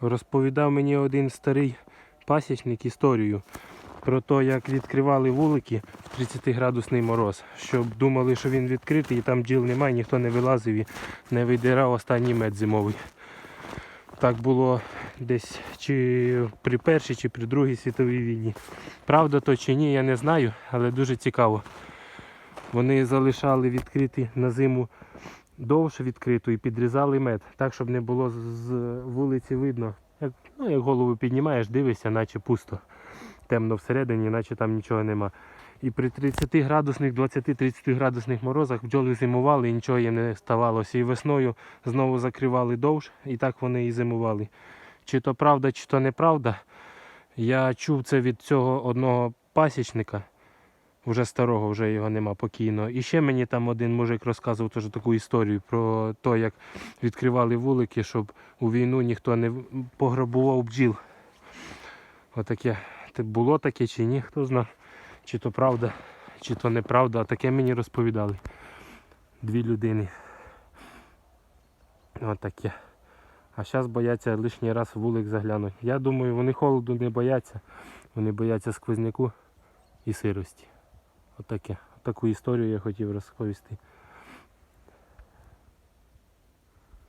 Розповідав мені один старий пасічник історію про те, як відкривали вулики в 30-градусний мороз, щоб думали, що він відкритий і там бджіл немає, ніхто не вилазив і не видирав останній мед зимовий. Так було десь чи при Першій, чи при Другій світовій війні. Правда то чи ні, я не знаю, але дуже цікаво. Вони залишали відкриті на зиму довше відкриту і підрізали мед, так, щоб не було з- вулиці видно. Як, ну, як голову піднімаєш, дивишся, наче пусто. Темно всередині, наче там нічого нема. І при 30 градусних, 20-30 градусних морозах бджоли зимували і нічого їм не ставалося. І весною знову закривали довж, і так вони і зимували. Чи то правда, чи то неправда. Я чув це від цього одного пасічника, вже старого, вже його нема покійно. І ще мені там один мужик розказував теж таку історію про те, як відкривали вулики, щоб у війну ніхто не пограбував бджіл. Отаке. Було таке чи ні, хто знає. Чи то правда, чи то неправда, а таке мені розповідали. Дві людини. Отаке. А зараз бояться лишній раз вулик заглянути. Я думаю, вони холоду не бояться. Вони бояться сквозняку і сирості. Отаке. Таку історію я хотів розповісти.